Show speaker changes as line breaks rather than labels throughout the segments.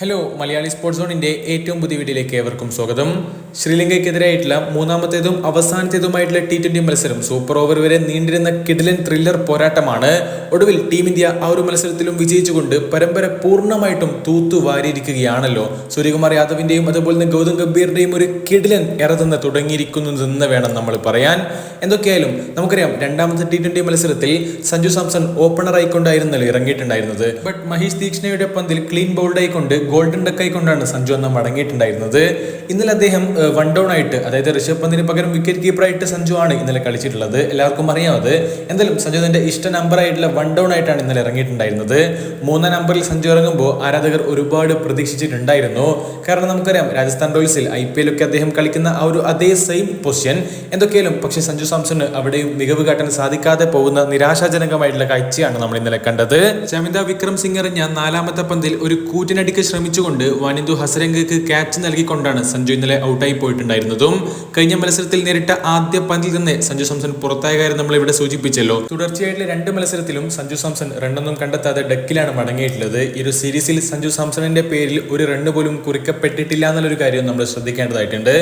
Hello Malayali sports സോണിന്റെ ഏറ്റവും പുതിയ വീഡിയോയിലേക്ക് ഏവർക്കും സ്വാഗതം. ശ്രീലങ്കയ്ക്കെതിരായിട്ടുള്ള മൂന്നാമത്തേതും അവസാനത്തേതുമായിട്ടുള്ള ടി ട്വന്റി മത്സരം സൂപ്പർ ഓവർ വരെ നീണ്ടിരുന്ന കിഡിലൻ ത്രില്ലർ പോരാട്ടമാണ്. ഒടുവിൽ ടീം ഇന്ത്യ ആ ഒരു മത്സരത്തിലും വിജയിച്ചുകൊണ്ട് പരമ്പര പൂർണമായിട്ടും തൂത്തു വാരിയിരിക്കുകയാണല്ലോ. സൂര്യകുമാർ യാദവിന്റെയും അതുപോലെ തന്നെ ഗൗതം ഗംഭീറിന്റെയും ഒരു കിഡിലൻ തുടങ്ങിയിരിക്കുന്നു തുടങ്ങിയിരിക്കുന്നതെന്ന് വേണം നമ്മൾ പറയാൻ. എന്തൊക്കെയായാലും നമുക്കറിയാം രണ്ടാമത്തെ ടി ട്വന്റി മത്സരത്തിൽ സഞ്ജു സാംസൺ ഓപ്പണർ ആയിക്കൊണ്ടായിരുന്നല്ലോ ഇറങ്ങിയിട്ടുണ്ടായിരുന്നത്. ബട്ട് മഹേഷ് തീക്ഷ്ണയുടെ പന്തിൽ ക്ലീൻ ബൗൾഡ് ആയിക്കൊണ്ട് ഗോൾഡൻ ഡക്കായി കൊണ്ടാണ് സഞ്ജു അന്ന് മടങ്ങിയിട്ടുണ്ടായിരുന്നത്. ഇന്നലെ അദ്ദേഹം വൺ ഡൗൺ ആയിട്ട് അതായത് ഋഷഭ് പന്തിന് പകരം വിക്കറ്റ് കീപ്പറായിട്ട് സഞ്ജു ആണ് ഇന്നലെ കളിച്ചിട്ടുള്ളത്. എല്ലാവർക്കും അറിയാമത് എന്തായാലും സഞ്ജു തന്റെ ഇഷ്ട നമ്പർ ആയിട്ടുള്ള വൺ ഡൗൺ ആയിട്ടാണ് ഇന്നലെ ഇറങ്ങിയിട്ടുണ്ടായിരുന്നത്. മൂന്നാം നമ്പറിൽ സഞ്ജു ഇറങ്ങുമ്പോൾ ആരാധകർ ഒരുപാട് പ്രതീക്ഷിച്ചിട്ടുണ്ടായിരുന്നു. കാരണം നമുക്കറിയാം രാജസ്ഥാൻ റോയൽസിൽ ഐ പി എല്ലൊക്കെ അദ്ദേഹം കളിക്കുന്ന ആ ഒരു അതേ സെയിം പൊസിഷൻ എന്തൊക്കെയാലും പക്ഷേ സഞ്ജു സാംസണ് അവിടെയും മികവ് കാട്ടാൻ സാധിക്കാതെ പോകുന്ന നിരാശാജനകമായിട്ടുള്ള കാഴ്ചയാണ് നമ്മൾ ഇന്നലെ കണ്ടത്. ചമിത വിക്രം സിംഗ് എറിഞ്ഞ നാലാമത്തെ പന്തിൽ ഒരു കൂറ്റിനടിക്ക് ശ്രമിച്ചുകൊണ്ട് വനിതു ഹസരംഗക്ക് ക്യാച്ച് നൽകിക്കൊണ്ടാണ് സഞ്ജു ഇന്നലെ ഔട്ടായി പോയിട്ടുണ്ടായിരുന്നതും. കഴിഞ്ഞ മത്സരത്തിൽ നേരിട്ട ആദ്യ പന്തിൽ തന്നെ സഞ്ജു സാംസൺ പുറത്തായ കാര്യം നമ്മൾ ഇവിടെ സൂചിപ്പിച്ചല്ലോ. തുടർച്ചയായിട്ടുള്ള രണ്ട് മത്സരത്തിലും സഞ്ജു സാംസൺ റണ്ണൊന്നും കണ്ടെത്താതെ ഡക്കിലാണ് മടങ്ങിയിട്ടുള്ളത്. ഈ ഒരു സീരീസിൽ സഞ്ജു സാംസണിന്റെ പേരിൽ ഒരു റണ്ണ് പോലും കുറിക്കപ്പെട്ടിട്ടില്ല എന്നുള്ളൊരു കാര്യം നമ്മൾ ശ്രദ്ധിക്കേണ്ടതായിട്ടുണ്ട്.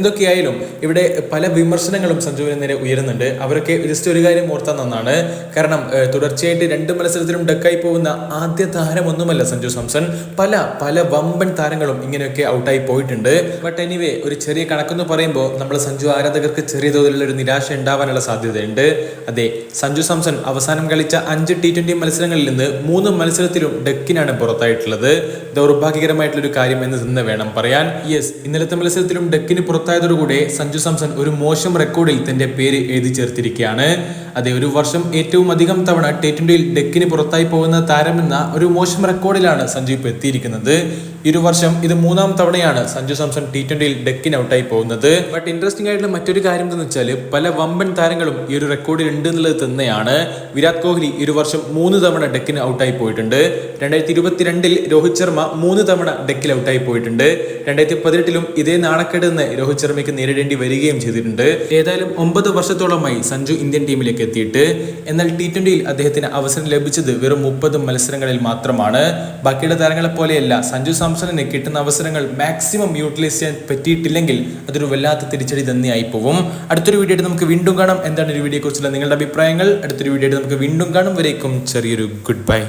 എന്തൊക്കെയായാലും ഇവിടെ പല വിമർശനങ്ങളും സഞ്ജുവിന് നേരെ ഉയരുന്നുണ്ട്. അവരൊക്കെ ജസ്റ്റ് ഒരു കാര്യം ഓർത്താൻ നന്നാണ്. കാരണം തുടർച്ചയായിട്ട് രണ്ട് മത്സരത്തിലും ഡക്കായി പോകുന്ന ആദ്യ താരമൊന്നുമല്ല സഞ്ജു സാംസൺ. പല പല വമ്പൻ താരങ്ങളും ഇങ്ങനെയൊക്കെ ഔട്ടായി പോയിട്ടുണ്ട്. ബട്ട് എനിവേ ഒരു ചെറിയ കണക്കെന്ന് പറയുമ്പോൾ നമ്മൾ സഞ്ജു ആരാധകർക്ക് ചെറിയ തോതിലുള്ള ഒരു നിരാശ ഉണ്ടാവാനുള്ള സാധ്യതയുണ്ട്. അതെ സഞ്ജു സാംസൺ അവസാനം കളിച്ച അഞ്ച് ടി ട്വന്റി മത്സരങ്ങളിൽ നിന്ന് മൂന്ന് മത്സരത്തിലും ഡെക്കിനാണ് പുറത്തായിട്ടുള്ളത്. ദൗർഭാഗ്യകരമായിട്ടുള്ള ഒരു കാര്യം എന്ന് തന്നെ വേണം പറയാൻ. യെസ് ഇന്നലത്തെ മത്സരത്തിലും ഡക്കിന് പുറത്തായതോടുകൂടെ സഞ്ജു സാംസൺ ഒരു മോശം റെക്കോർഡിൽ തന്റെ പേര് എഴുതി ചേർത്തിരിക്കുകയാണ്. അതെ ഒരു വർഷം ഏറ്റവും അധികം തവണ ടി ട്വന്റിയിൽ ഡക്കിന് പുറത്തായി പോകുന്ന താരമെന്ന ഒരു മോശം റെക്കോർഡിലാണ് സഞ്ജു ഇപ്പോൾ എത്തിയിരിക്കുന്നത്. ഈ ഒരു വർഷം ഇത് മൂന്നാം തവണയാണ് സഞ്ജു സാംസൺ ടി ട്വന്റിയിൽ ഡെക്കിന് ഔട്ടായി പോകുന്നത്. ബട്ട് ഇൻട്രസ്റ്റിംഗ് ആയിട്ടുള്ള മറ്റൊരു കാര്യം എന്താണെന്ന് വെച്ചാൽ പല വമ്പൻ താരങ്ങളും ഈ ഒരു റെക്കോർഡിൽ ഉണ്ട് എന്നുള്ളത് തന്നെയാണ്. വിരാട് കോഹ്ലി ഇരു വർഷം മൂന്ന് തവണ ഡെക്കിന് ഔട്ടായി പോയിട്ടുണ്ട്. രണ്ടായിരത്തി ഇരുപത്തിരണ്ടിൽ രോഹിത് ശർമ്മ മൂന്ന് തവണ ഡെക്കിൽ ഔട്ടായി പോയിട്ടുണ്ട്. രണ്ടായിരത്തി പതിനെട്ടിലും ഇതേ നാണക്കേട് നിന്ന് രോഹിത് ശർമ്മയ്ക്ക് നേരിടേണ്ടി വരികയും ചെയ്തിട്ടുണ്ട്. ഏതായാലും ഒമ്പത് വർഷത്തോളമായി സഞ്ജു ഇന്ത്യൻ ടീമിലേക്ക് എത്തിയിട്ട്. എന്നാൽ ടി ട്വന്റിയിൽ അദ്ദേഹത്തിന് അവസരം ലഭിച്ചത് വെറും മുപ്പത് മത്സരങ്ങളിൽ മാത്രമാണ്. ബാക്കിയുള്ള താരങ്ങളെ പോലെയല്ല സഞ്ജു സാംസണിന് കിട്ടുന്ന അവസരങ്ങൾ മാക്സിമം യൂട്ടിലൈസ് ചെയ്യാൻ പറ്റിയിട്ടില്ലെങ്കിൽ അതൊരു വല്ലാത്ത തിരിച്ചടി തന്നെയായി പോവും അടുത്തൊരു വീഡിയോ നമുക്ക് വീണ്ടും കാണാം. എന്താണ് ഒരു വീഡിയോ കുറിച്ചുള്ള നിങ്ങളുടെ അഭിപ്രായങ്ങൾ? അടുത്തൊരു വീഡിയോ നമുക്ക് വീണ്ടും കാണും. വരേക്കും ചെറിയൊരു ഗുഡ് ബൈ